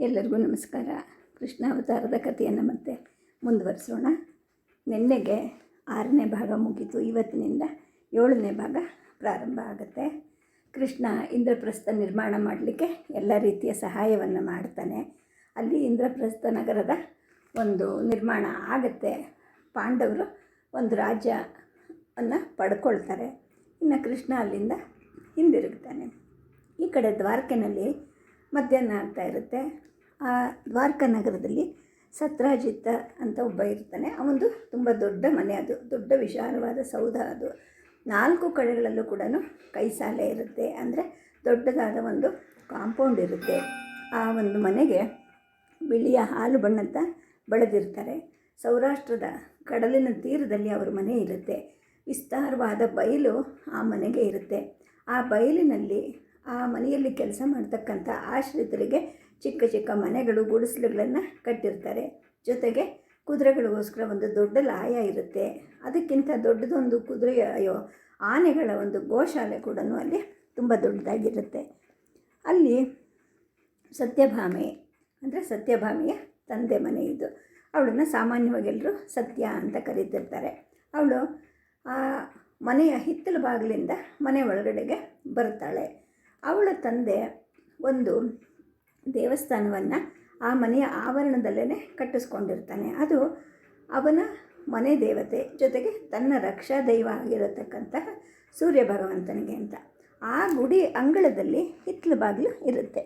ಎಲ್ಲರಿಗೂ ನಮಸ್ಕಾರ. ಕೃಷ್ಣಾವತಾರದ ಕಥೆಯನ್ನು ಮತ್ತೆ ಮುಂದುವರಿಸೋಣ. ನಿನ್ನೆಗೆ ಆರನೇ ಭಾಗ ಮುಗೀತು. ಇವತ್ತಿನಿಂದ ಏಳನೇ ಭಾಗ ಪ್ರಾರಂಭ ಆಗುತ್ತೆ. ಕೃಷ್ಣ ಇಂದ್ರಪ್ರಸ್ಥ ನಿರ್ಮಾಣ ಮಾಡಲಿಕ್ಕೆ ಎಲ್ಲ ರೀತಿಯ ಸಹಾಯವನ್ನು ಮಾಡ್ತಾನೆ. ಅಲ್ಲಿ ಇಂದ್ರಪ್ರಸ್ಥ ನಗರದ ಒಂದು ನಿರ್ಮಾಣ ಆಗುತ್ತೆ. ಪಾಂಡವರು ಒಂದು ರಾಜ್ಯವನ್ನು ಪಡ್ಕೊಳ್ತಾರೆ. ಇನ್ನು ಕೃಷ್ಣ ಅಲ್ಲಿಂದ ಹಿಂದಿರುಗ್ತಾನೆ. ಈ ಕಡೆ ದ್ವಾರಕೆನಲ್ಲಿ ಮಧ್ಯಾಹ್ನ ಆಗ್ತಾ ಇರುತ್ತೆ. ಆ ದ್ವಾರಕ ನಗರದಲ್ಲಿ ಸತ್ರಾಜಿತ್ತ ಅಂತ ಒಬ್ಬ ಇರ್ತಾನೆ. ಅವನದು ತುಂಬ ದೊಡ್ಡ ಮನೆ ಅದು. ದೊಡ್ಡ ವಿಶಾಲವಾದ ಸೌಧ ಅದು. ನಾಲ್ಕು ಕಡೆಗಳಲ್ಲೂ ಕೂಡ ಕೈಸಾಲೆ ಇರುತ್ತೆ. ಅಂದರೆ ದೊಡ್ಡದಾದ ಒಂದು ಕಾಂಪೌಂಡ್ ಇರುತ್ತೆ. ಆ ಒಂದು ಮನೆಗೆ ಬಿಳಿಯ ಹಾಲು ಬಣ್ಣದ ಬೆಳೆದಿರ್ತಾರೆ. ಸೌರಾಷ್ಟ್ರದ ಕಡಲಿನ ತೀರದಲ್ಲಿ ಅವ್ರ ಮನೆ ಇರುತ್ತೆ. ವಿಸ್ತಾರವಾದ ಬಯಲು ಆ ಮನೆಗೆ ಇರುತ್ತೆ. ಆ ಬಯಲಿನಲ್ಲಿ ಆ ಮನೆಯಲ್ಲಿ ಕೆಲಸ ಮಾಡ್ತಕ್ಕಂಥ ಆಶ್ರಿತರಿಗೆ ಚಿಕ್ಕ ಚಿಕ್ಕ ಮನೆಗಳು, ಗುಡಿಸಲುಗಳನ್ನು ಕಟ್ಟಿರ್ತಾರೆ. ಜೊತೆಗೆ ಕುದುರೆಗಳಿಗೋಸ್ಕರ ಒಂದು ದೊಡ್ಡ ಲಾಯ ಇರುತ್ತೆ. ಅದಕ್ಕಿಂತ ದೊಡ್ಡದೊಂದು ಕುದುರೆ, ಅಯ್ಯೋ, ಆನೆಗಳ ಒಂದು ಗೋಶಾಲೆ ಕೂಡ ಅಲ್ಲಿ ತುಂಬ ದೊಡ್ಡದಾಗಿರುತ್ತೆ. ಅಲ್ಲಿ ಸತ್ಯಭಾಮೆ, ಅಂದರೆ ಸತ್ಯಭಾಮೆಯ ತಂದೆ ಮನೆ ಇದು. ಅವಳನ್ನು ಸಾಮಾನ್ಯವಾಗಿ ಎಲ್ಲರೂ ಸತ್ಯ ಅಂತ ಕರೀತಿರ್ತಾರೆ. ಅವಳು ಆ ಮನೆಯ ಹಿತ್ತಲ ಬಾಗಿಲಿಂದ ಮನೆ ಒಳಗಡೆಗೆ ಬರ್ತಾಳೆ. ಅವಳ ತಂದೆ ಒಂದು ದೇವಸ್ಥಾನವನ್ನು ಆ ಮನೆಯ ಆವರಣದಲ್ಲೇ ಕಟ್ಟಿಸ್ಕೊಂಡಿರ್ತಾನೆ. ಅದು ಅವನ ಮನೆ ದೇವತೆ ಜೊತೆಗೆ ತನ್ನ ರಕ್ಷಾ ದೈವ ಆಗಿರತಕ್ಕಂತಹ ಸೂರ್ಯ ಭಗವಂತನಿಗೆ ಅಂತ. ಆ ಗುಡಿ ಅಂಗಳದಲ್ಲಿ ಹಿತ್ತಲು ಬಾಗಿಲು ಇರುತ್ತೆ.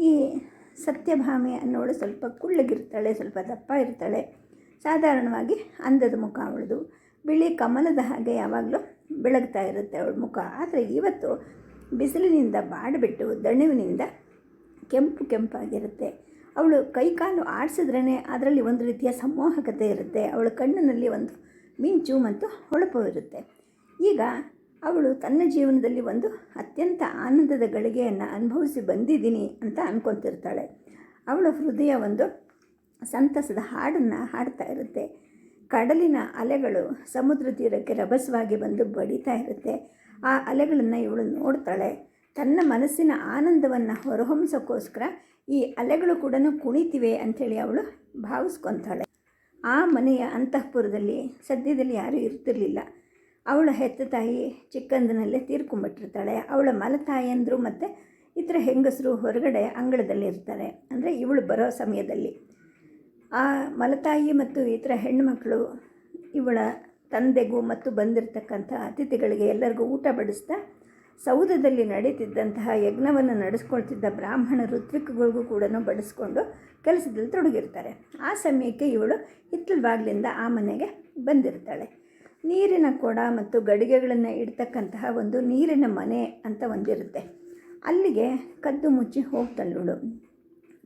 ಈ ಸತ್ಯಭಾಮೆ ಅನ್ನೋಳು ಸ್ವಲ್ಪ ಕುಳ್ಳಗಿರ್ತಾಳೆ, ಸ್ವಲ್ಪ ದಪ್ಪ ಇರ್ತಾಳೆ. ಸಾಧಾರಣವಾಗಿ ಅಂದದ ಮುಖ ಅವಳದು. ಬಿಳಿ ಕಮಲದ ಹಾಗೆ ಯಾವಾಗಲೂ ಬೆಳಗ್ತಾ ಇರುತ್ತೆ ಅವಳ ಮುಖ. ಆದರೆ ಇವತ್ತು ಬಿಸಿಲಿನಿಂದ ಬಾಡಿಬಿಟ್ಟು ದಣಿವಿನಿಂದ ಕೆಂಪು ಕೆಂಪಾಗಿರುತ್ತೆ. ಅವಳು ಕೈಕಾಲು ಆಡಿಸಿದ್ರೇ ಅದರಲ್ಲಿ ಒಂದು ರೀತಿಯ ಸಂಮೋಹಕತೆ ಇರುತ್ತೆ. ಅವಳ ಕಣ್ಣಿನಲ್ಲಿ ಒಂದು ಮಿಂಚು ಮತ್ತು ಹೊಳಪು ಇರುತ್ತೆ. ಈಗ ಅವಳು ತನ್ನ ಜೀವನದಲ್ಲಿ ಒಂದು ಅತ್ಯಂತ ಆನಂದದ ಗಳಿಗೆಯನ್ನು ಅನುಭವಿಸಿ ಬಂದಿದ್ದೀನಿ ಅಂತ ಅಂದ್ಕೊತಿರ್ತಾಳೆ ಅವಳ ಹೃದಯ ಒಂದು ಸಂತಸದ ಹಾಡನ್ನು ಹಾಡ್ತಾ ಇರುತ್ತೆ. ಕಡಲಿನ ಅಲೆಗಳು ಸಮುದ್ರ ತೀರಕ್ಕೆ ರಭಸವಾಗಿ ಬಂದು ಬಡಿತಾ ಇರುತ್ತೆ. ಆ ಅಲೆಗಳನ್ನು ಇವಳು ನೋಡ್ತಾಳೆ. ತನ್ನ ಮನಸ್ಸಿನ ಆನಂದವನ್ನು ಹೊರಹೊಮ್ಸೋಕ್ಕೋಸ್ಕರ ಈ ಅಲೆಗಳು ಕೂಡ ಕುಣಿತಿವೆ ಅಂಥೇಳಿ ಅವಳು ಭಾವಿಸ್ಕೊತಾಳೆ. ಆ ಮನೆಯ ಅಂತಃಪುರದಲ್ಲಿ, ಸದ್ಯದಲ್ಲಿ ಯಾರೂ ಇರ್ತಿರ್ಲಿಲ್ಲ. ಅವಳ ಹೆತ್ತ ತಾಯಿ ಚಿಕ್ಕಂದಿನಲ್ಲೇ ತೀರ್ಕೊಂಬಿಟ್ಟಿರ್ತಾಳೆ. ಅವಳ ಮಲತಾಯಂದರು ಮತ್ತು ಇತರ ಹೆಂಗಸರು ಹೊರಗಡೆ ಅಂಗಳದಲ್ಲಿ ಇರ್ತಾರೆ. ಅಂದರೆ ಇವಳು ಬರೋ ಸಮಯದಲ್ಲಿ. ಆ ಮಲತಾಯಿ ಮತ್ತು ಇತರ ಹೆಣ್ಣುಮಕ್ಕಳು ಇವಳ ತಂದೆಗೂ ಮತ್ತು ಬಂದಿರತಕ್ಕಂಥ ಅತಿಥಿಗಳಿಗೆ ಎಲ್ಲರಿಗೂ ಊಟ ಬಡಿಸ್ತಾ ಸೌಧದಲ್ಲಿ ನಡೀತಿದ್ದಂತಹ ಯಜ್ಞವನ್ನು ನಡೆಸ್ಕೊಳ್ತಿದ್ದ ಬ್ರಾಹ್ಮಣ ಋತ್ವಿಕ್ಗಳಿಗೂ ಕೂಡ ಬಡಿಸ್ಕೊಂಡು ಕೆಲಸದಲ್ಲಿ ತೊಡಗಿರ್ತಾರೆ. ಆ ಸಮಯಕ್ಕೆ ಇವಳು ಹಿತ್ತಲು ಬಾಗಿಲಿಂದ ಆ ಮನೆಗೆ ಬಂದಿರ್ತಾಳೆ. ನೀರಿನ ಕೊಡ ಮತ್ತು ಗಡಿಗೆಗಳನ್ನು ಇಡ್ತಕ್ಕಂತಹ ಒಂದು ನೀರಿನ ಮನೆ ಅಂತ ಒಂದಿರುತ್ತೆ. ಅಲ್ಲಿಗೆ ಕದ್ದು ಮುಚ್ಚಿ ಹೋಗ್ತಾಳವಳು.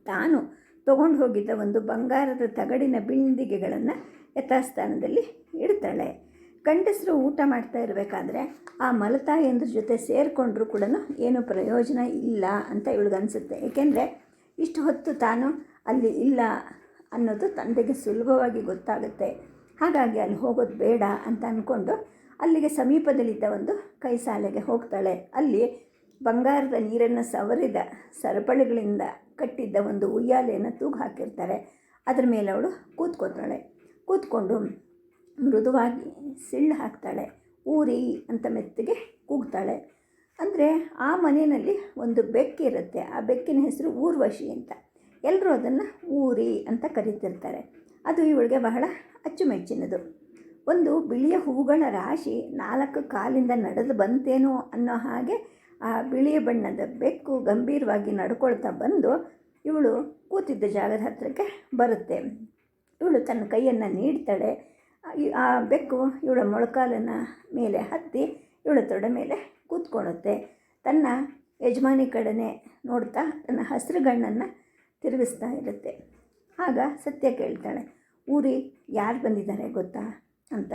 ತಾನು ತಗೊಂಡು ಹೋಗಿದ್ದ ಒಂದು ಬಂಗಾರದ ತಗಡಿನ ಬಿಂದಿಗೆಗಳನ್ನು ಯಥಾಸ್ಥಾನದಲ್ಲಿ ಇಡ್ತಾಳೆ. ಗಂಡಸರು ಊಟ ಮಾಡ್ತಾ ಇರಬೇಕಾದ್ರೆ ಆ ಮಲತಾಯಿಯಂದ್ರ ಜೊತೆ ಸೇರಿಕೊಂಡ್ರೂ ಕೂಡ ಏನು ಪ್ರಯೋಜನ ಇಲ್ಲ ಅಂತ ಇವಳಿಗನ್ಸುತ್ತೆ ಏಕೆಂದರೆ ಇಷ್ಟು ಹೊತ್ತು ತಾನು ಅಲ್ಲಿ ಇಲ್ಲ ಅನ್ನೋದು ತಂದೆಗೆ ಸುಲಭವಾಗಿ ಗೊತ್ತಾಗುತ್ತೆ. ಹಾಗಾಗಿ ಅಲ್ಲಿ ಹೋಗೋದು ಬೇಡ ಅಂತ ಅಂದ್ಕೊಂಡು ಅಲ್ಲಿಗೆ ಸಮೀಪದಲ್ಲಿದ್ದ ಒಂದು ಕೈ ಸಾಲೆಗೆ ಹೋಗ್ತಾಳೆ. ಅಲ್ಲಿ ಬಂಗಾರದ ನೀರನ್ನು ಸವರಿದ ಸರಪಳಿಗಳಿಂದ ಕಟ್ಟಿದ್ದ ಒಂದು ಉಯ್ಯಾಲೆಯನ್ನು ತೂಗು ಹಾಕಿರ್ತಾರೆ ಅದ್ರ ಮೇಲೆ ಅವಳು ಕೂತ್ಕೋತಾಳೆ. ಕೂತ್ಕೊಂಡು ಮೃದುವಾಗಿ ಸಿಳ್ಳು ಹಾಕ್ತಾಳೆ. ಊರಿ ಅಂತ ಮೆತ್ತಗೆ ಕೂಗ್ತಾಳೆ. ಅಂದರೆ ಆ ಮನೆಯಲ್ಲಿ ಒಂದು ಬೆಕ್ಕಿರುತ್ತೆ ಆ ಬೆಕ್ಕಿನ ಹೆಸರು ಊರ್ವಶಿ ಅಂತ. ಎಲ್ಲರೂ ಅದನ್ನು ಊರಿ ಅಂತ ಕರೀತಿರ್ತಾರೆ. ಅದು ಇವಳಿಗೆ ಬಹಳ ಅಚ್ಚುಮೆಚ್ಚಿನದು. ಒಂದು ಬಿಳಿಯ ಹೂಗಳ ರಾಶಿ ನಾಲ್ಕು ಕಾಲಿಂದ ನಡೆದು ಬಂತೇನೋ ಅನ್ನೋ ಹಾಗೆ ಆ ಬಿಳಿಯ ಬಣ್ಣದ ಬೆಕ್ಕು ಗಂಭೀರವಾಗಿ ನಡ್ಕೊಳ್ತಾ ಬಂದು ಇವಳು ಕೂತಿದ್ದ ಜಾಗದ ಹತ್ತಿರಕ್ಕೆ ಬರುತ್ತೆ. ಇವಳು ತನ್ನ ಕೈಯನ್ನು ನೀಡ್ತಾಳೆ. ಆ ಬೆಕ್ಕು ಇವಳ ಮೊಳಕಾಲನ್ನು ಮೇಲೆ ಹತ್ತಿ ಇವಳ ತೊಡೆ ಮೇಲೆ ಕೂತ್ಕೊಳ್ಳುತ್ತೆ. ತನ್ನ ಯಜಮಾನಿ ಕಡೆನೆ ನೋಡ್ತಾ ತನ್ನ ಹಸಿರು ಗಣ್ಣನ್ನು ತಿರುಗಿಸ್ತಾ ಇರುತ್ತೆ. ಆಗ ಸತ್ಯ ಕೇಳ್ತಾಳೆ, ಊರಿ ಯಾರು ಬಂದಿದ್ದಾರೆ ಗೊತ್ತಾ? ಅಂತ.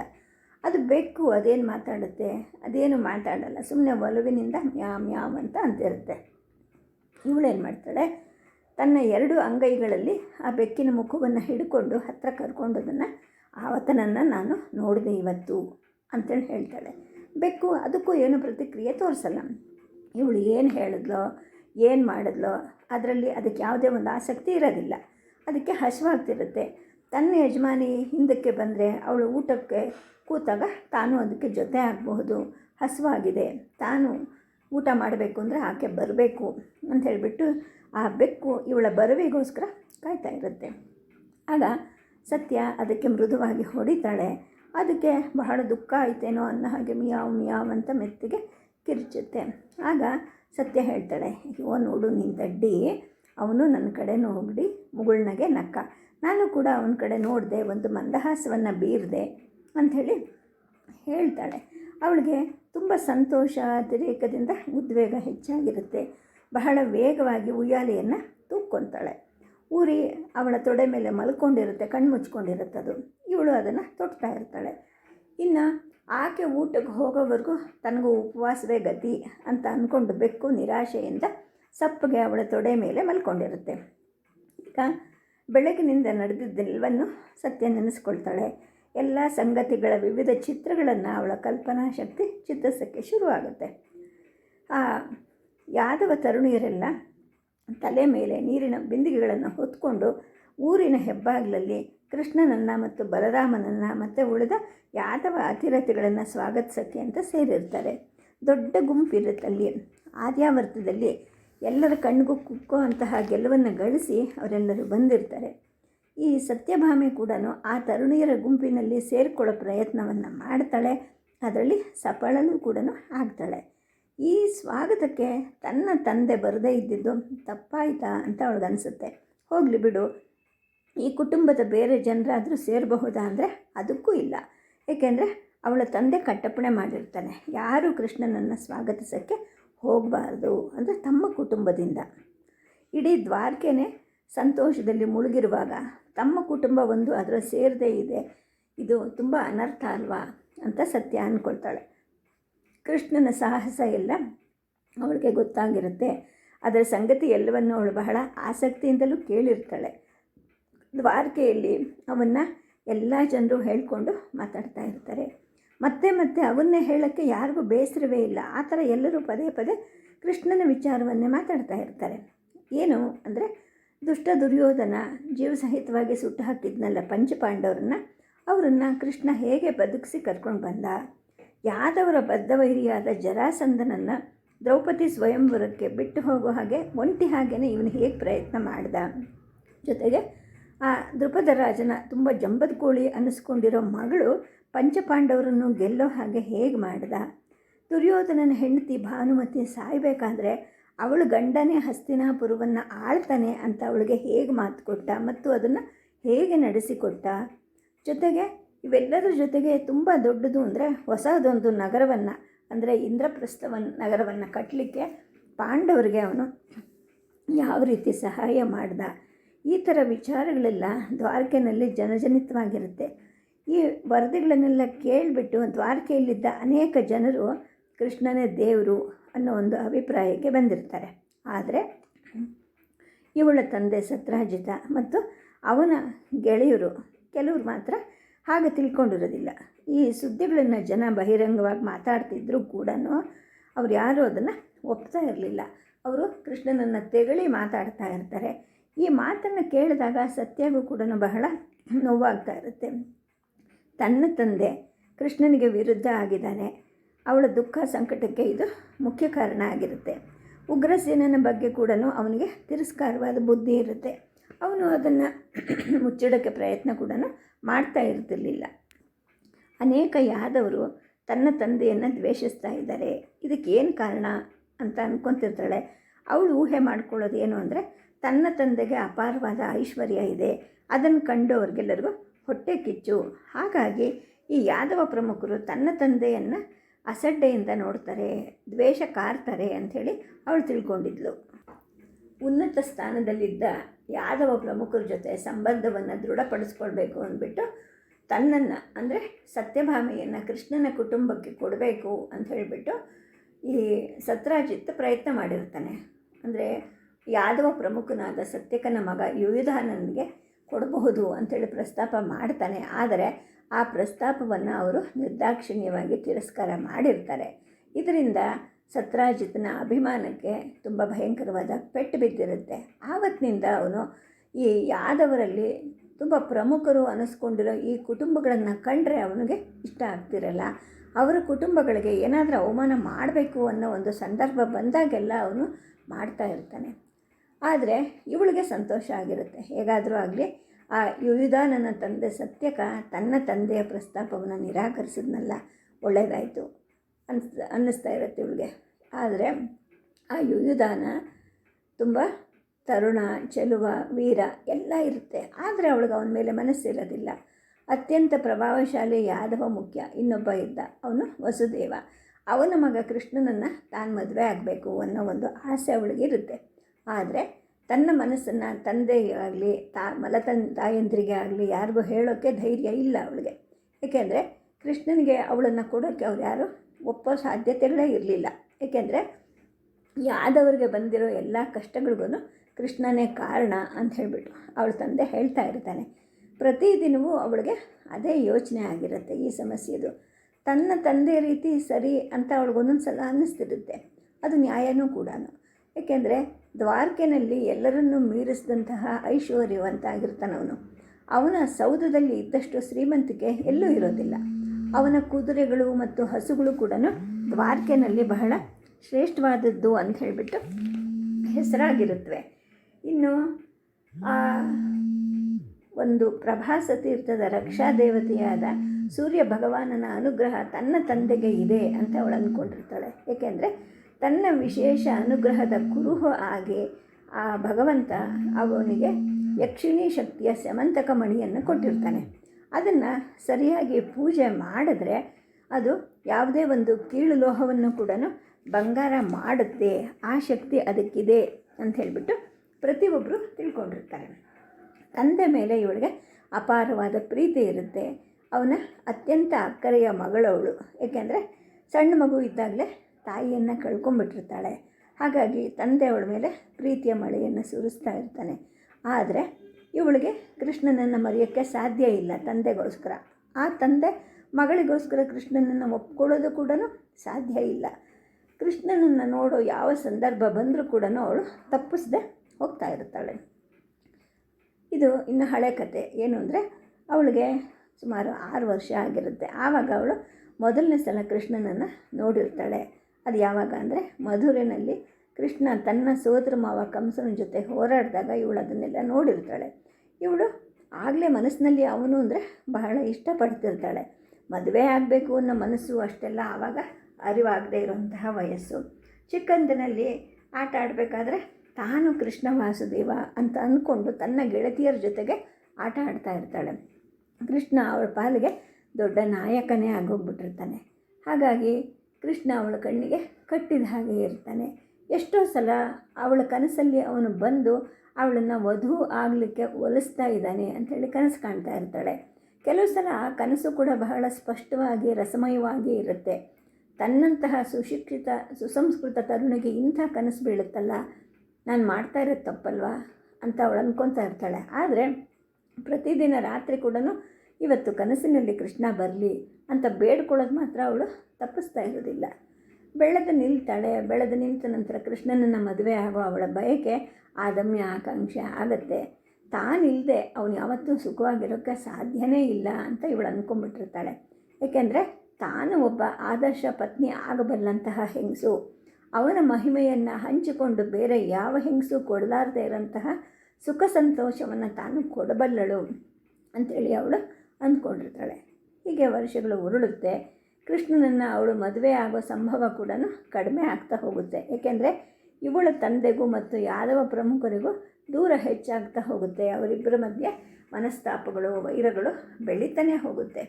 ಅದು ಬೆಕ್ಕು ಅದೇನು ಮಾತಾಡುತ್ತೆ? ಅದೇನು ಮಾತಾಡಲ್ಲ ಸುಮ್ಮನೆ ಒಲವಿನಿಂದ ಮ್ಯಾಮ್ ಮ್ಯಾವ್ ಅಂತ ಅಂತಿರುತ್ತೆ. ಇವಳೇನು ಮಾಡ್ತಾಳೆ? ತನ್ನ ಎರಡು ಅಂಗೈಗಳಲ್ಲಿ ಆ ಬೆಕ್ಕಿನ ಮುಖವನ್ನು ಹಿಡ್ಕೊಂಡು ಹತ್ತಿರ ಕರ್ಕೊಂಡೋದನ್ನು ಆವತ್ತನನ್ನು ನಾನು ನೋಡಿದೆ ಇವತ್ತು ಅಂತೇಳಿ ಹೇಳ್ತಾಳೆ. ಬೆಕ್ಕು, ಅದಕ್ಕೂ ಏನು ಪ್ರತಿಕ್ರಿಯೆ ತೋರಿಸಲ್ಲ. ಇವಳು ಏನು ಹೇಳಿದ್ಲೋ, ಏನು ಮಾಡಿದ್ಲೋ, ಅದರಲ್ಲಿ ಅದಕ್ಕೆ ಯಾವುದೇ ಒಂದು ಆಸಕ್ತಿ ಇರೋದಿಲ್ಲ. ಅದಕ್ಕೆ ಹಸಿವಾಗ್ತಿರುತ್ತೆ ತನ್ನ ಯಜಮಾನಿ ಹಿಂದಕ್ಕೆ ಬಂದರೆ ಅವಳು ಊಟಕ್ಕೆ ಕೂತಾಗ ತಾನು ಅದಕ್ಕೆ ಜೊತೆ ಆಗಬಹುದು. ಹಸಿವಾಗಿದೆ. ತಾನು ಊಟ ಮಾಡಬೇಕು ಅಂದರೆ ಆಕೆ ಬರಬೇಕು ಅಂತ ಹೇಳಿಬಿಟ್ಟು ಆ ಬೆಕ್ಕು ಇವಳ ಬರವಿಗೋಸ್ಕರ ಕಾಯ್ತಾ ಇರುತ್ತೆ. ಆಗ ಸತ್ಯ ಅದಕ್ಕೆ ಮೃದುವಾಗಿ ಹೊಡಿತಾಳೆ. ಅದಕ್ಕೆ ಬಹಳ ದುಃಖ ಆಯ್ತೇನೋ ಅನ್ನೋ ಹಾಗೆ ಮಿಯಾವ್ ಮಿಯಾವ್ ಅಂತ ಮೆತ್ತಿಗೆ ಕಿರ್ಚುತ್ತೆ. ಆಗ ಸತ್ಯ ಹೇಳ್ತಾಳೆ ಅಯ್ಯೋ ನೋಡು ನೀನು ದಡ್ಡಿ, ಅವನು ನನ್ನ ಕಡೆ ನೋಡಿ ಮುಗುಳ್ನಗೆ ನಕ್ಕ. ನಾನು ಕೂಡ ಅವನ ಕಡೆ ನೋಡಿದೆ, ಒಂದು ಮಂದಹಾಸವನ್ನು ಬೀರಿದೆ ಅಂಥೇಳಿ ಹೇಳ್ತಾಳೆ. ಅವಳಿಗೆ ತುಂಬ ಸಂತೋಷ, ಅತಿರೇಕದಿಂದ ಉದ್ವೇಗ ಹೆಚ್ಚಾಗಿರುತ್ತೆ. ಬಹಳ ವೇಗವಾಗಿ ಉಯ್ಯಾಲೆಯನ್ನು ತೂಕ್ಕೊತಾಳೆ. ಊರಿ ಅವಳ ತೊಡೆ ಮೇಲೆ ಮಲ್ಕೊಂಡಿರುತ್ತೆ, ಕಣ್ಣು ಮುಚ್ಕೊಂಡಿರುತ್ತೆ ಅದು ಇವಳು ಅದನ್ನು ತೊಟ್ತಾ ಇರ್ತಾಳೆ. ಇನ್ನು ಆಕೆ ಊಟಕ್ಕೆ ಹೋಗೋವರೆಗೂ ತನಗೂ ಉಪವಾಸವೇ ಗತಿ ಅಂತ ಅಂದ್ಕೊಂಡು ಬೆಕ್ಕು ನಿರಾಶೆಯಿಂದ ಸಪ್ಪಗೆ ಅವಳ ತೊಡೆ ಮೇಲೆ ಮಲ್ಕೊಂಡಿರುತ್ತೆ. ಈಗ ಬೆಳಗಿನಿಂದ ನಡೆದಿದ್ದೆಲ್ಲವನ್ನು ಸತ್ಯ ನೆನೆಸ್ಕೊಳ್ತಾಳೆ. ಎಲ್ಲ ಸಂಗತಿಗಳ ವಿವಿಧ ಚಿತ್ರಗಳನ್ನು ಅವಳ ಕಲ್ಪನಾ ಶಕ್ತಿ ಚಿತ್ರಿಸೋಕ್ಕೆ ಶುರುವಾಗುತ್ತೆ. ಆ ಯಾದವ ತರುಣಿಯರೆಲ್ಲ ತಲೆ ಮೇಲೆ ನೀರಿನ ಬಿಂದಿಗೆಗಳನ್ನು ಹೊತ್ಕೊಂಡು ಊರಿನ ಹೆಬ್ಬಾಗಿಲಲ್ಲಿ ಕೃಷ್ಣನನ್ನು ಮತ್ತು ಬಲರಾಮನನ್ನು ಮತ್ತು ಉಳಿದ ಯಾದವ ಅತಿರಥಿಗಳನ್ನು ಸ್ವಾಗತಿಸೋಕ್ಕೆ ಅಂತ ಸೇರಿರ್ತಾರೆ. ದೊಡ್ಡ ಗುಂಪಿರುತ್ತಲ್ಲಿ, ಆರ್ಯಾವರ್ತದಲ್ಲಿ ಎಲ್ಲರ ಕಣ್ಣಿಗೂ ಕುಕ್ಕೋ ಅಂತಹ ಗೆಲುವನ್ನು ಗಳಿಸಿ ಅವರೆಲ್ಲರೂ ಬಂದಿರ್ತಾರೆ. ಈ ಸತ್ಯಭಾಮೆ ಕೂಡ ಆ ತರುಣಿಯರ ಗುಂಪಿನಲ್ಲಿ ಸೇರಿಕೊಳ್ಳೋ ಪ್ರಯತ್ನವನ್ನು ಮಾಡ್ತಾಳೆ. ಅದರಲ್ಲಿ ಸಫಲನೂ ಕೂಡ ಆಗ್ತಾಳೆ. ಈ ಸ್ವಾಗತಕ್ಕೆ ತನ್ನ ತಂದೆ ಬರದೇ ಇದ್ದಿದ್ದು ತಪ್ಪಾಯಿತಾ ಅಂತ ಅವಳಿಗನ್ಸುತ್ತೆ ಹೋಗಲಿ ಬಿಡು. ಈ ಕುಟುಂಬದ ಬೇರೆ ಜನರಾದರೂ ಸೇರಬಹುದಾ ಅಂದರೆ ಅದಕ್ಕೂ ಇಲ್ಲ. ಏಕೆಂದರೆ ಅವಳ ತಂದೆ ಕಟ್ಟಪ್ಪಣೆ ಮಾಡಿರ್ತಾನೆ. ಯಾರೂ ಕೃಷ್ಣನನ್ನು ಸ್ವಾಗತಿಸೋಕ್ಕೆ ಹೋಗಬಾರ್ದು ಅಂದರೆ ತಮ್ಮ ಕುಟುಂಬದಿಂದ. ಇಡೀ ದ್ವಾರಕೆನೇ ಸಂತೋಷದಲ್ಲಿ ಮುಳುಗಿರುವಾಗ ತಮ್ಮ ಕುಟುಂಬ ಒಂದು ಅದರ ಸೇರದೇ ಇದೆ. ಇದು ತುಂಬ ಅನರ್ಥ ಅಲ್ವಾ ಅಂತ ಸತ್ಯ ಅಂದ್ಕೊಳ್ತಾಳೆ ಕೃಷ್ಣನ ಸಾಹಸ ಎಲ್ಲ ಅವಳಿಗೆ ಗೊತ್ತಾಗಿರುತ್ತೆ. ಅದರ ಸಂಗತಿ ಎಲ್ಲವನ್ನು ಅವಳು ಬಹಳ ಆಸಕ್ತಿಯಿಂದಲೂ ಕೇಳಿರ್ತಾಳೆ. ದ್ವಾರಕೆಯಲ್ಲಿ ಅವನ್ನು ಎಲ್ಲ ಜನರು ಹೇಳಿಕೊಂಡು ಮಾತಾಡ್ತಾ ಇರ್ತಾರೆ. ಮತ್ತೆ ಮತ್ತೆ ಅವನ್ನೇ ಹೇಳೋಕ್ಕೆ ಯಾರಿಗೂ ಬೇಸರವೇ ಇಲ್ಲ. ಆ ಥರ ಎಲ್ಲರೂ ಪದೇ ಪದೇ ಕೃಷ್ಣನ ವಿಚಾರವನ್ನೇ ಮಾತಾಡ್ತಾ ಇರ್ತಾರೆ. ಏನು ಅಂದರೆ, ದುಷ್ಟ ದುರ್ಯೋಧನ ಜೀವಸಹಿತವಾಗಿ ಸುಟ್ಟು ಹಾಕಿದ್ನಲ್ಲ ಪಂಚಪಾಂಡವರನ್ನು, ಅವರನ್ನು ಕೃಷ್ಣ ಹೇಗೆ ಬದುಕಿಸಿ ಕರ್ಕೊಂಡು ಬಂದ? ಯಾದವರ ಬದ್ಧವೈರಿಯಾದ ಜರಾಸಂಧನನ್ನು ದ್ರೌಪದಿ ಸ್ವಯಂವರಕ್ಕೆ ಬಿಟ್ಟು ಹೋಗೋ ಹಾಗೆ ಒಂಟಿ ಹಾಗೆಯೇ ಇವನು ಹೇಗೆ ಪ್ರಯತ್ನ ಮಾಡ್ದ. ಜೊತೆಗೆ ಆ ದೃಪದ ರಾಜನ ತುಂಬ ಜಂಬದ ಕೋಳಿ ಅನ್ನಿಸ್ಕೊಂಡಿರೋ ಮಗಳು ಪಂಚಪಾಂಡವರನ್ನು ಗೆಲ್ಲೋ ಹಾಗೆ ಹೇಗೆ ಮಾಡ್ದ. ದುರ್ಯೋಧನನ ಹೆಂಡತಿ ಭಾನುಮತಿ ಸಾಯಬೇಕಾದ್ರೆ ಅವಳು ಗಂಡನೇ ಹಸ್ತಿನಾಪುರವನ್ನು ಆಳ್ತಾನೆ ಅಂತ ಅವಳಿಗೆ ಹೇಗೆ ಮಾತು ಕೊಟ್ಟ ಮತ್ತು ಅದನ್ನು ಹೇಗೆ ನಡೆಸಿಕೊಟ್ಟ. ಜೊತೆಗೆ ಇವೆಲ್ಲದರ ಜೊತೆಗೆ ತುಂಬ ದೊಡ್ಡದು ಅಂದರೆ ಹೊಸದೊಂದು ನಗರವನ್ನು, ಅಂದರೆ ಇಂದ್ರಪ್ರಸ್ಥವನ್ನು ನಗರವನ್ನು ಕಟ್ಟಲಿಕ್ಕೆ ಪಾಂಡವರಿಗೆ ಅವನು ಯಾವ ರೀತಿ ಸಹಾಯ ಮಾಡ್ದ? ಈ ಥರ ವಿಚಾರಗಳೆಲ್ಲ ದ್ವಾರಕೆಯಲ್ಲಿ ಜನಜನಿತವಾಗಿರುತ್ತೆ. ಈ ವರದಿಗಳನ್ನೆಲ್ಲ ಕೇಳಿಬಿಟ್ಟು ದ್ವಾರಕೆಯಲ್ಲಿದ್ದ ಅನೇಕ ಜನರು ಕೃಷ್ಣನೇ ದೇವರು ಅನ್ನೋ ಒಂದು ಅಭಿಪ್ರಾಯಕ್ಕೆ ಬಂದಿರ್ತಾರೆ. ಆದರೆ ಇವಳ ತಂದೆ ಸತ್ರಾಜಿತ ಮತ್ತು ಅವನ ಗೆಳೆಯರು, ಕೆಲವರು ಮಾತ್ರ ಹಾಗೆ ತಿಳ್ಕೊಂಡಿರೋದಿಲ್ಲ. ಈ ಸುದ್ದಿಗಳನ್ನು ಜನ ಬಹಿರಂಗವಾಗಿ ಮಾತಾಡ್ತಿದ್ರೂ ಕೂಡ ಅವ್ರು ಯಾರೂ ಅದನ್ನು ಒಪ್ತಾ ಇರಲಿಲ್ಲ. ಅವರು ಕೃಷ್ಣನನ್ನು ತೆಗಳಿ ಮಾತಾಡ್ತಾ ಇರ್ತಾರೆ. ಈ ಮಾತನ್ನು ಕೇಳಿದಾಗ ಸತ್ಯಾಗೂ ಕೂಡ ಬಹಳ ನೋವಾಗ್ತಾ ಇರುತ್ತೆ. ತನ್ನ ತಂದೆ ಕೃಷ್ಣನಿಗೆ ವಿರುದ್ಧ ಆಗಿದ್ದಾನೆ. ಅವಳ ದುಃಖ ಸಂಕಟಕ್ಕೆ ಇದು ಮುಖ್ಯ ಕಾರಣ ಆಗಿರುತ್ತೆ. ಉಗ್ರಸೇನನ ಬಗ್ಗೆ ಕೂಡ ಅವನಿಗೆ ತಿರಸ್ಕಾರವಾದ ಬುದ್ಧಿ ಇರುತ್ತೆ. ಅವನು ಅದನ್ನು ಮುಚ್ಚಿಡೋಕ್ಕೆ ಪ್ರಯತ್ನ ಕೂಡ ಮಾಡ್ತಾ ಇರ್ತಿರ್ಲಿಲ್ಲ ಅನೇಕ ಯಾದವರು ತನ್ನ ತಂದೆಯನ್ನು ದ್ವೇಷಿಸ್ತಾ ಇದ್ದಾರೆ. ಇದಕ್ಕೇನು ಕಾರಣ ಅಂತ ಅಂದ್ಕೊತಿರ್ತಾಳೆ ಅವಳು ಊಹೆ ಮಾಡ್ಕೊಳ್ಳೋದು ಏನು ಅಂದರೆ, ತನ್ನ ತಂದೆಗೆ ಅಪಾರವಾದ ಐಶ್ವರ್ಯ ಇದೆ. ಅದನ್ನು ಕಂಡು ಅವ್ರಿಗೆಲ್ಲರಿಗೂ ಹೊಟ್ಟೆ ಕಿಚ್ಚು. ಹಾಗಾಗಿ ಈ ಯಾದವ ಪ್ರಮುಖರು ತನ್ನ ತಂದೆಯನ್ನು ಅಸಡ್ಡೆಯಿಂದ ನೋಡ್ತಾರೆ, ದ್ವೇಷ ಕಾರ್ತಾರೆ ಅಂಥೇಳಿ ಅವಳು ತಿಳ್ಕೊಂಡಿದ್ಲು. ಉನ್ನತ ಸ್ಥಾನದಲ್ಲಿದ್ದ ಯಾದವ ಪ್ರಮುಖರ ಜೊತೆ ಸಂಬಂಧವನ್ನು ದೃಢಪಡಿಸ್ಕೊಳ್ಬೇಕು ಅಂದ್ಬಿಟ್ಟು ತನ್ನನ್ನು, ಅಂದರೆ ಸತ್ಯಭಾಮೆಯನ್ನು ಕೃಷ್ಣನ ಕುಟುಂಬಕ್ಕೆ ಕೊಡಬೇಕು ಅಂತ ಹೇಳಿಬಿಟ್ಟು ಈ ಸತ್ರಾಜಿತ್ ಪ್ರಯತ್ನ ಮಾಡಿರ್ತಾನೆ. ಅಂದರೆ ಯಾದವ ಪ್ರಮುಖನಾದ ಸತ್ಯಕನ ಮಗ ಯುಯುಧಾನನಿಗೆ ಕೊಡಬಹುದು ಅಂಥೇಳಿ ಪ್ರಸ್ತಾಪ ಮಾಡ್ತಾನೆ. ಆದರೆ ಆ ಪ್ರಸ್ತಾಪವನ್ನು ಅವರು ನಿರ್ದಾಕ್ಷಿಣ್ಯವಾಗಿ ತಿರಸ್ಕಾರ ಮಾಡಿರ್ತಾರೆ. ಇದರಿಂದ ಸತ್ರಾಜಿತನ ಅಭಿಮಾನಕ್ಕೆ ತುಂಬ ಭಯಂಕರವಾದ ಪೆಟ್ಟು ಬಿದ್ದಿರುತ್ತೆ. ಆವತ್ತಿನಿಂದ ಅವನು ಈ ಯಾದವರಲ್ಲಿ ತುಂಬ ಪ್ರಮುಖರು ಅನಿಸ್ಕೊಂಡಿರೋ ಈ ಕುಟುಂಬಗಳನ್ನು ಕಂಡ್ರೆ ಅವನಿಗೆ ಇಷ್ಟ ಆಗ್ತಿರಲ್ಲ. ಅವರ ಕುಟುಂಬಗಳಿಗೆ ಏನಾದರೂ ಅವಮಾನ ಮಾಡಬೇಕು ಅನ್ನೋ ಒಂದು ಸಂದರ್ಭ ಬಂದಾಗೆಲ್ಲ ಅವನು ಮಾಡ್ತಾ ಇರ್ತಾನೆ. ಆದರೆ ಇವಳಿಗೆ ಸಂತೋಷ ಆಗಿರುತ್ತೆ. ಹೇಗಾದರೂ ಆಗಲಿ ಆ ಯುಯುಧಾನನ ತಂದೆ ಸತ್ಯಕ ತನ್ನ ತಂದೆಯ ಪ್ರಸ್ತಾಪವನ್ನು ನಿರಾಕರಿಸಿದ್ನಲ್ಲ. ಒಳ್ಳೆಯದಾಯಿತು ಅನ್ಸ್, ಅನ್ನಿಸ್ತಾ ಇರುತ್ತೆ ಇವಳಿಗೆ. ಆದರೆ ಆ ಯುಯುಧಾನ ತುಂಬ ತರುಣ, ಚೆಲುವ, ವೀರ ಎಲ್ಲ ಇರುತ್ತೆ. ಆದರೆ ಅವಳಿಗೆ ಅವನ ಮೇಲೆ ಮನಸ್ಸಿರೋದಿಲ್ಲ. ಅತ್ಯಂತ ಪ್ರಭಾವಶಾಲಿ ಯಾದವ ಮುಖ್ಯ, ಇನ್ನೊಬ್ಬ ಇದ್ದ ಅವನು ವಸುದೇವ. ಅವನ ಮಗ ಕೃಷ್ಣನನ್ನು ತಾನು ಮದುವೆ ಆಗಬೇಕು ಅನ್ನೋ ಒಂದು ಆಸೆ ಅವಳಿಗೆ ಇರುತ್ತೆ. ಆದರೆ ತನ್ನ ಮನಸ್ಸನ್ನು ತಂದೆಯಾಗಲಿ ತಾ ಮಲತನ್ ತಾಯಂದ್ರಿಗೆ ಆಗಲಿ ಯಾರಿಗೂ ಹೇಳೋಕ್ಕೆ ಧೈರ್ಯ ಇಲ್ಲ ಅವಳಿಗೆ. ಏಕೆಂದರೆ ಕೃಷ್ಣನಿಗೆ ಅವಳನ್ನು ಕೊಡೋಕ್ಕೆ ಅವ್ರು ಯಾರು ಒಪ್ಪೋ ಸಾಧ್ಯತೆಗಳೇ ಇರಲಿಲ್ಲ. ಏಕೆಂದರೆ ಯಾದವರಿಗೆ ಬಂದಿರೋ ಎಲ್ಲ ಕಷ್ಟಗಳಿಗೂ ಕೃಷ್ಣನೇ ಕಾರಣ ಅಂತ ಹೇಳಿಬಿಟ್ಟು ಅವಳ ತಂದೆ ಹೇಳ್ತಾ ಇರ್ತಾನೆ ಪ್ರತಿದಿನವೂ ಅವಳಿಗೆ ಅದೇ ಯೋಚನೆ ಆಗಿರುತ್ತೆ ಈ ಸಮಸ್ಯೆದು. ತನ್ನ ತಂದೆ ರೀತಿ ಸರಿ ಅಂತ ಅವಳಿಗೆ ಒಂದೊಂದು ಸಲ ಅನ್ನಿಸ್ತಿರುತ್ತೆ. ಅದು ನ್ಯಾಯನೂ ಕೂಡ ಏಕೆಂದರೆ ದ್ವಾರಕೆನಲ್ಲಿ ಎಲ್ಲರನ್ನೂ ಮೀರಿಸಿದಂತಹ ಐಶ್ವರ್ಯವಂತ ಆಗಿರ್ತಾನವನು. ಅವನ ಸೌಧದಲ್ಲಿ ಇದ್ದಷ್ಟು ಶ್ರೀಮಂತಿಕೆ ಎಲ್ಲೂ ಇರೋದಿಲ್ಲ. ಅವನ ಕುದುರೆಗಳು ಮತ್ತು ಹಸುಗಳು ಕೂಡ ದ್ವಾರಕೆನಲ್ಲಿ ಬಹಳ ಶ್ರೇಷ್ಠವಾದದ್ದು ಅಂತ ಹೇಳಿಬಿಟ್ಟು ಹೆಸರಾಗಿರುತ್ತವೆ. ಇನ್ನು ಆ ಒಂದು ಪ್ರಭಾಸ ತೀರ್ಥದ ರಕ್ಷಾ ದೇವತೆಯಾದ ಸೂರ್ಯ ಭಗವಾನನ ಅನುಗ್ರಹ ತನ್ನ ತಂದೆಗೆ ಇದೆ ಅಂತ ಅವಳು ಅಂದ್ಕೊಂಡಿರ್ತಾಳೆ. ಏಕೆಂದರೆ ತನ್ನ ವಿಶೇಷ ಅನುಗ್ರಹದ ಕುರುಹು ಆಗಿ ಆ ಭಗವಂತ ಅವನಿಗೆ ಯಕ್ಷಿಣಿ ಶಕ್ತಿಯ ಸಮಂತಕ ಮಣಿಯನ್ನು ಕೊಟ್ಟಿರ್ತಾನೆ. ಅದನ್ನು ಸರಿಯಾಗಿ ಪೂಜೆ ಮಾಡಿದ್ರೆ ಅದು ಯಾವುದೇ ಒಂದು ಕೀಳು ಲೋಹವನ್ನು ಕೂಡ ಬಂಗಾರ ಮಾಡುತ್ತೆ, ಆ ಶಕ್ತಿ ಅದಕ್ಕಿದೆ ಅಂತ ಹೇಳಿಬಿಟ್ಟು ಪ್ರತಿಯೊಬ್ಬರು ತಿಳ್ಕೊಂಡಿರ್ತಾರೆ. ತಂದೆ ಮೇಲೆ ಇವಳಿಗೆ ಅಪಾರವಾದ ಪ್ರೀತಿ ಇರುತ್ತೆ. ಅವನ ಅತ್ಯಂತ ಅಕ್ಕರೆಯ ಮಗಳವಳು ಏಕೆಂದರೆ ಸಣ್ಣ ಮಗು ಇದ್ದಾಗಲೇ ತಾಯಿಯನ್ನು ಕಳ್ಕೊಂಬಿಟ್ಟಿರ್ತಾಳೆ. ಹಾಗಾಗಿ ತಂದೆ ಅವಳ ಮೇಲೆ ಪ್ರೀತಿಯ ಮಳೆಯನ್ನು ಸುರಿಸ್ತಾ ಇರ್ತಾನೆ. ಆದರೆ ಇವಳಿಗೆ ಕೃಷ್ಣನನ್ನು ಮರೆಯೋಕ್ಕೆ ಸಾಧ್ಯ ಇಲ್ಲ ತಂದೆಗೋಸ್ಕರ. ಆ ತಂದೆ ಮಗಳಿಗೋಸ್ಕರ ಕೃಷ್ಣನನ್ನು ಒಪ್ಕೊಳ್ಳೋದು ಕೂಡ ಸಾಧ್ಯ ಇಲ್ಲ. ಕೃಷ್ಣನನ್ನು ನೋಡೋ ಯಾವ ಸಂದರ್ಭ ಬಂದರೂ ಕೂಡ ಅವಳು ತಪ್ಪಿಸ್ದೆ ಹೋಗ್ತಾ ಇರ್ತಾಳೆ ಇದು ಇನ್ನು ಹಳೆ ಕತೆ. ಏನು ಅಂದರೆ, ಅವಳಿಗೆ ಸುಮಾರು ಆರು ವರ್ಷ ಆಗಿರುತ್ತೆ. ಆವಾಗ ಅವಳು ಮೊದಲನೇ ಸಲ ಕೃಷ್ಣನನ್ನು ನೋಡಿರ್ತಾಳೆ. ಅದು ಯಾವಾಗ ಅಂದರೆ ಮಧುರೆನಲ್ಲಿ ಕೃಷ್ಣ ತನ್ನ ಸೋದರ ಮಾವ ಕಂಸನ ಜೊತೆ ಹೋರಾಡಿದಾಗ ಇವಳು ಅದನ್ನೆಲ್ಲ ನೋಡಿರ್ತಾಳೆ. ಇವಳು ಆಗಲೇ ಮನಸ್ಸಿನಲ್ಲಿ ಅವನು ಅಂದರೆ ಬಹಳ ಇಷ್ಟಪಡ್ತಿರ್ತಾಳೆ. ಮದುವೆ ಆಗಬೇಕು ಅನ್ನೋ ಮನಸ್ಸು ಅಷ್ಟೆಲ್ಲ ಆವಾಗ ಅರಿವಾಗದೇ ಇರುವಂತಹ ವಯಸ್ಸು. ಚಿಕ್ಕಂದಿನಲ್ಲಿ ಆಟ ಆಡಬೇಕಾದ್ರೆ ತಾನು ಕೃಷ್ಣ ವಾಸುದೇವ ಅಂತ ಅಂದ್ಕೊಂಡು ತನ್ನ ಗೆಳತಿಯರ ಜೊತೆಗೆ ಆಟ ಆಡ್ತಾ ಇರ್ತಾಳೆ. ಕೃಷ್ಣ ಅವಳ ಪಾಲಿಗೆ ದೊಡ್ಡ ನಾಯಕನೇ ಆಗೋಗ್ಬಿಟ್ಟಿರ್ತಾನೆ. ಹಾಗಾಗಿ ಕೃಷ್ಣ ಅವಳ ಕಣ್ಣಿಗೆ ಕಟ್ಟಿದ ಹಾಗೆ ಇರ್ತಾನೆ. ಎಷ್ಟೋ ಸಲ ಅವಳ ಕನಸಲ್ಲಿ ಅವನು ಬಂದು ಅವಳನ್ನು ವಧು ಆಗಲಿಕ್ಕೆ ಒಲಿಸ್ತಾ ಇದ್ದಾನೆ ಅಂಥೇಳಿ ಕನಸು ಕಾಣ್ತಾ ಇರ್ತಾಳೆ. ಕೆಲವು ಸಲ ಕನಸು ಕೂಡ ಬಹಳ ಸ್ಪಷ್ಟವಾಗಿ, ರಸಮಯವಾಗಿ ಇರುತ್ತೆ. ತನ್ನಂತಹ ಸುಶಿಕ್ಷಿತ, ಸುಸಂಸ್ಕೃತ ತರುಣಿಗೆ ಇಂಥ ಕನಸು ಬೀಳುತ್ತಲ್ಲ, ನಾನು ಮಾಡ್ತಾ ಇರೋದು ತಪ್ಪಲ್ವಾ ಅಂತ ಅವಳು ಅಂದ್ಕೊತಾ ಇರ್ತಾಳೆ. ಆದರೆ ಪ್ರತಿದಿನ ರಾತ್ರಿ ಕೂಡ ಇವತ್ತು ಕನಸಿನಲ್ಲಿ ಕೃಷ್ಣ ಬರಲಿ ಅಂತ ಬೇಡ್ಕೊಳ್ಳೋದು ಮಾತ್ರ ಅವಳು ತಪ್ಪಿಸ್ತಾ ಇರೋದಿಲ್ಲ. ಬೆಳೆದು ನಿಲ್ತಾಳೆ ಬೆಳೆದು ನಿಂತ ನಂತರ ಕೃಷ್ಣನನ್ನು ಮದುವೆ ಆಗೋ ಅವಳ ಬಯಕೆ ಆದಮ್ಯ, ಆಕಾಂಕ್ಷೆ ಆಗತ್ತೆ. ತಾನಿಲ್ಲದೆ ಅವನು ಯಾವತ್ತೂ ಸುಖವಾಗಿರೋಕ್ಕೆ ಸಾಧ್ಯನೇ ಇಲ್ಲ ಅಂತ ಇವಳು ಅಂದ್ಕೊಂಡ್ಬಿಟ್ಟಿರ್ತಾಳೆ ಏಕೆಂದರೆ ತಾನು ಒಬ್ಬ ಆದರ್ಶ ಪತ್ನಿ ಆಗಬಲ್ಲಂತಹ ಹೆಂಗಸು. ಅವನ ಮಹಿಮೆಯನ್ನು ಹಂಚಿಕೊಂಡು ಬೇರೆ ಯಾವ ಹೆಂಗಸು ಕೊಡಲಾರದೇ ಇರೋಂತಹ ಸುಖ ಸಂತೋಷವನ್ನು ತಾನು ಕೊಡಬಲ್ಲಳು ಅಂಥೇಳಿ ಅವಳು ಅಂದ್ಕೊಂಡಿರ್ತಾಳೆ. ಹೀಗೆ ವರ್ಷಗಳು ಉರುಳುತ್ತೆ. ಕೃಷ್ಣನನ್ನು ಅವಳು ಮದುವೆ ಆಗೋ ಸಂಭವ ಕೂಡ ಕಡಿಮೆ ಆಗ್ತಾ ಹೋಗುತ್ತೆ. ಏಕೆಂದರೆ ಇವಳ ತಂದೆಗೂ ಮತ್ತು ಯಾದವ ಪ್ರಮುಖರಿಗೂ ದೂರ ಹೆಚ್ಚಾಗ್ತಾ ಹೋಗುತ್ತೆ. ಅವರಿಬ್ಬರ ಮಧ್ಯೆ ಮನಸ್ತಾಪಗಳು, ವೈರಗಳು ಬೆಳೀತಾನೆ ಹೋಗುತ್ತೆ.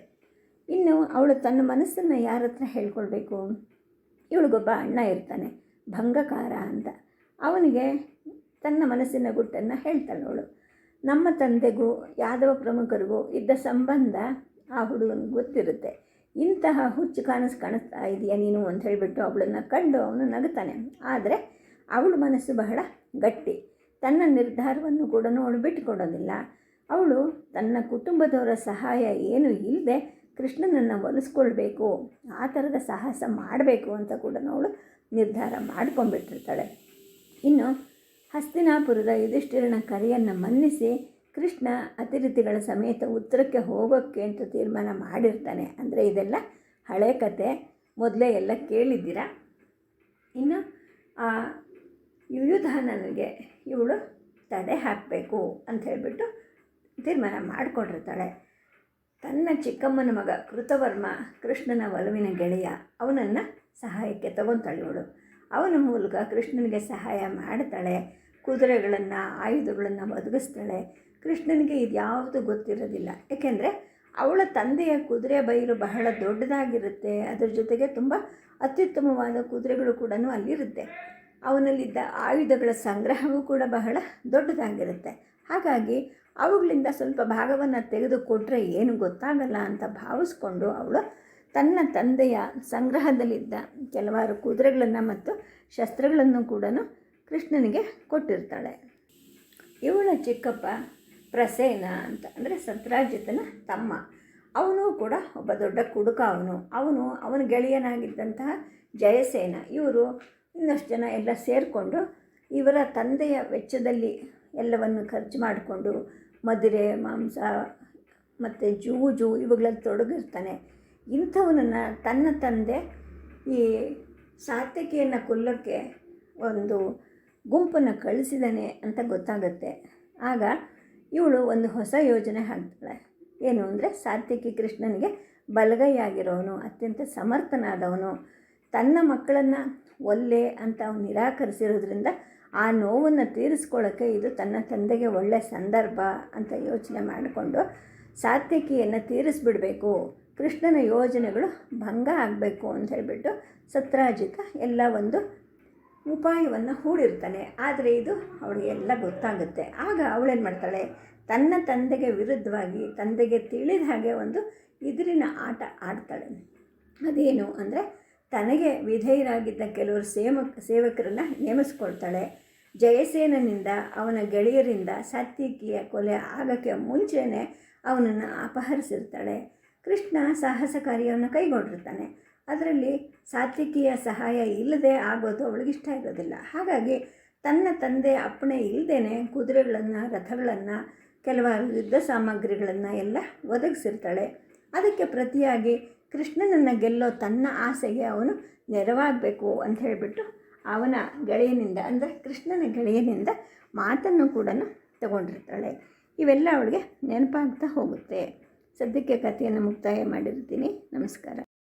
ಇನ್ನು ಅವಳು ತನ್ನ ಮನಸ್ಸನ್ನು ಯಾರ ಹತ್ರ ಹೇಳ್ಕೊಳ್ಬೇಕು ಇವಳಿಗೊಬ್ಬ ಅಣ್ಣ ಇರ್ತಾನೆ, ಭಂಗಕಾರ ಅಂತ. ಅವನಿಗೆ ತನ್ನ ಮನಸ್ಸಿನ ಗುಟ್ಟನ್ನು ಹೇಳ್ತಾಳೆ ಅವಳು. ನಮ್ಮ ತಂದೆಗೂ, ಯಾದವ ಪ್ರಮುಖರಿಗೂ ಇದ್ದ ಸಂಬಂಧ ಆ ಹುಡುಗನಿಗೆ ಗೊತ್ತಿರುತ್ತೆ. ಇಂತಹ ಹುಚ್ಚು ಕನಸು ಕಾಣಿಸ್ತಾ ಇದೆಯಾ ನೀನು ಅಂತ ಹೇಳಿಬಿಟ್ಟು ಅವಳನ್ನು ಕಂಡು ಅವನು ನಗುತ್ತಾನೆ ಆದರೆ ಅವಳ ಮನಸ್ಸು ಬಹಳ ಗಟ್ಟಿ. ತನ್ನ ನಿರ್ಧಾರವನ್ನು ಕೂಡ ಅವಳು ಬಿಟ್ಟುಕೊಡೋದಿಲ್ಲ. ಅವಳು ತನ್ನ ಕುಟುಂಬದವರ ಸಹಾಯ ಏನು ಇಲ್ಲದೆ ಕೃಷ್ಣನನ್ನು ಒಲಿಸ್ಕೊಳ್ಬೇಕು, ಆ ಥರದ ಸಾಹಸ ಮಾಡಬೇಕು ಅಂತ ಕೂಡ ಅವಳು ನಿರ್ಧಾರ ಮಾಡ್ಕೊಂಡ್ಬಿಟ್ಟಿರ್ತಾಳೆ. ಇನ್ನು ಹಸ್ತಿನಾಪುರದ ಯುಧಿಷ್ಠಿರನ ಕರೆಯನ್ನು ಮನ್ನಿಸಿ ಕೃಷ್ಣ ಅತಿಥಿಗಳ ಸಮೇತ ಉತ್ತರಕ್ಕೆ ಹೋಗೋಕ್ಕೆ ಅಂತ ತೀರ್ಮಾನ ಮಾಡಿರ್ತಾನೆ. ಅಂದರೆ ಇದೆಲ್ಲ ಹಳೆ ಕತೆ. ಮೊದಲೇ ಎಲ್ಲ ಕೇಳಿದ್ದೀರಾ? ಇನ್ನು, ಆ, ಯುಯುಧಾನನಿಗೆ ಇವಳು ತಡೆ ಹಾಕಬೇಕು ಅಂತ ಹೇಳಿಬಿಟ್ಟು ತೀರ್ಮಾನ ಮಾಡಿಕೊಂಡಿರ್ತಾಳೆ. ತನ್ನ ಚಿಕ್ಕಮ್ಮನ ಮಗ ಕೃತವರ್ಮ, ಕೃಷ್ಣನ ಒಲವಿನ ಗೆಳೆಯ, ಅವನನ್ನು ಸಹಾಯಕ್ಕೆ ತಗೊತಾಳೆ ಇವಳು. ಅವನ ಮೂಲಕ ಕೃಷ್ಣನಿಗೆ ಸಹಾಯ ಮಾಡ್ತಾಳೆ. ಕುದುರೆಗಳನ್ನು, ಆಯುಧಗಳನ್ನು ಒದಗಿಸ್ತಾಳೆ. ಕೃಷ್ಣನಿಗೆ ಇದು ಯಾವುದು ಗೊತ್ತಿರೋದಿಲ್ಲ. ಏಕೆಂದರೆ ಅವಳ ತಂದೆಯ ಕುದುರೆ ಬೈಲು ಬಹಳ ದೊಡ್ಡದಾಗಿರುತ್ತೆ. ಅದರ ಜೊತೆಗೆ ತುಂಬ ಅತ್ಯುತ್ತಮವಾದ ಕುದುರೆಗಳು ಕೂಡ ಅಲ್ಲಿರುತ್ತೆ. ಅವನಲ್ಲಿದ್ದ ಆಯುಧಗಳ ಸಂಗ್ರಹವೂ ಕೂಡ ಬಹಳ ದೊಡ್ಡದಾಗಿರುತ್ತೆ. ಹಾಗಾಗಿ ಅವುಗಳಿಂದ ಸ್ವಲ್ಪ ಭಾಗವನ್ನು ತೆಗೆದುಕೊಟ್ರೆ ಏನು ಗೊತ್ತಾಗಲ್ಲ ಅಂತ ಭಾವಿಸ್ಕೊಂಡು ಅವಳು ತನ್ನ ತಂದೆಯ ಸಂಗ್ರಹದಲ್ಲಿದ್ದ ಕೆಲವಾರು ಕುದುರೆಗಳನ್ನು ಮತ್ತು ಶಸ್ತ್ರಗಳನ್ನು ಕೂಡ ಕೃಷ್ಣನಿಗೆ ಕೊಟ್ಟಿರ್ತಾಳೆ. ಇವಳ ಚಿಕ್ಕಪ್ಪ ಪ್ರಸೇನ ಅಂತ. ಅಂದರೆ ಸತ್ರಾಜಿತನ ತಮ್ಮ. ಅವನು ಕೂಡ ಒಬ್ಬ ದೊಡ್ಡ ಕುಡುಕ ಅವನು. ಅವನು ಅವನ ಗೆಳೆಯನಾಗಿದ್ದಂತಹ ಜಯಸೇನ. ಇವರು ಇನ್ನಷ್ಟು ಜನ ಎಲ್ಲ ಸೇರಿಕೊಂಡು ಇವರ ತಂದೆಯ ವೆಚ್ಚದಲ್ಲಿ ಎಲ್ಲವನ್ನು ಖರ್ಚು ಮಾಡಿಕೊಂಡು ಮದುರೆ ಮಾಂಸ ಮತ್ತು ಜೂಜು ಇವುಗಳಲ್ಲಿ ತೊಡಗಿರ್ತಾನೆ. ಇಂಥವನನ್ನು ತನ್ನ ತಂದೆ ಈ ಸಾತ್ವಿಕಿಯನ್ನು ಕೊಲ್ಲೋಕ್ಕೆ ಒಂದು ಗುಂಪನ್ನು ಕಳಿಸಿದ್ದಾನೆ ಅಂತ ಗೊತ್ತಾಗುತ್ತೆ. ಆಗ ಇವಳು ಒಂದು ಹೊಸ ಯೋಜನೆ ಹಾಕ್ತಾಳೆ ಏನು ಅಂದರೆ ಸಾತ್ವಿಕಿ ಕೃಷ್ಣನಿಗೆ ಬಲಗೈಯಾಗಿರೋನು, ಅತ್ಯಂತ ಸಮರ್ಥನಾದವನು. ತನ್ನ ಮಕ್ಕಳನ್ನು ಒಲ್ಲೆ ಅಂತ ಅವನು ನಿರಾಕರಿಸಿರೋದ್ರಿಂದ ಆ ನೋವನ್ನು ತೀರಿಸ್ಕೊಳ್ಳೋಕ್ಕೆ ಇದು ತನ್ನ ತಂದೆಗೆ ಒಳ್ಳೆಯ ಸಂದರ್ಭ ಅಂತ ಯೋಚನೆ ಮಾಡಿಕೊಂಡು ಸಾತ್ವಿಕಿಯನ್ನು ತೀರಿಸ್ಬಿಡಬೇಕು. ಕೃಷ್ಣನ ಯೋಜನೆಗಳು ಭಂಗ ಆಗಬೇಕು ಅಂತ ಹೇಳಿಬಿಟ್ಟು ಸತ್ರಾಜಿತ ಎಲ್ಲ ಒಂದು ಉಪಾಯವನ್ನು ಹೂಡಿರ್ತಾನೆ, ಆದರೆ ಇದು ಅವಳಿಗೆಲ್ಲ ಗೊತ್ತಾಗುತ್ತೆ. ಆಗ ಅವಳೇನು ಮಾಡ್ತಾಳೆ? ತನ್ನ ತಂದೆಗೆ ವಿರುದ್ಧವಾಗಿ, ತಂದೆಗೆ ತಿಳಿದ ಹಾಗೆ ಒಂದು ಇದರಿನ ಆಟ ಆಡ್ತಾಳೆ. ಅದೇನು ಅಂದರೆ ತನಗೆ ವಿಧೇಯರಾಗಿದ್ದ ಕೆಲವರು ಸೇವಕ ಸೇವಕರನ್ನು ನೇಮಿಸ್ಕೊಳ್ತಾಳೆ. ಜಯಸೇನನಿಂದ, ಅವನ ಗೆಳೆಯರಿಂದ ಸಾತ್ವಿಕಿಯ ಕೊಲೆ ಆಗೋಕ್ಕೆ ಮುಂಚೆನೇ ಅವನನ್ನು ಅಪಹರಿಸಿರ್ತಾಳೆ. ಕೃಷ್ಣ ಸಾಹಸ ಕಾರ್ಯವನ್ನು ಕೈಗೊಂಡಿರ್ತಾನೆ. ಅದರಲ್ಲಿ ಸಾತ್ವಿಕಿಯ ಸಹಾಯ ಇಲ್ಲದೆ ಆಗೋದು ಅವಳಿಗೆ ಇಷ್ಟ ಇರೋದಿಲ್ಲ. ಹಾಗಾಗಿ ತನ್ನ ತಂದೆ ಅಪ್ಪಣೆ ಇಲ್ಲದೇ ಕುದುರೆಗಳನ್ನು, ರಥಗಳನ್ನು ಕೆಲವಾರು ಯುದ್ಧ ಸಾಮಗ್ರಿಗಳನ್ನು ಎಲ್ಲ ಒದಗಿಸಿರ್ತಾಳೆ. ಅದಕ್ಕೆ ಪ್ರತಿಯಾಗಿ ಕೃಷ್ಣನನ್ನು ಗೆಲ್ಲೋ ತನ್ನ ಆಸೆಗೆ ಅವನು ನೆರವಾಗಬೇಕು ಅಂತ ಹೇಳಿಬಿಟ್ಟು ಅವನ ಗೆಳೆಯನಿಂದ, ಅಂದರೆ ಕೃಷ್ಣನ ಗೆಳೆಯನಿಂದ ಮಾತನ್ನು ಕೂಡ ತಗೊಂಡಿರ್ತಾಳೆ. ಇವೆಲ್ಲ ಅವಳಿಗೆ ನೆನಪಾಗ್ತಾ ಹೋಗುತ್ತೆ. ಸದ್ಯಕ್ಕೆ ಕಥೆಯನ್ನು ಮುಕ್ತಾಯ ಮಾಡಿರ್ತೀನಿ. ನಮಸ್ಕಾರ.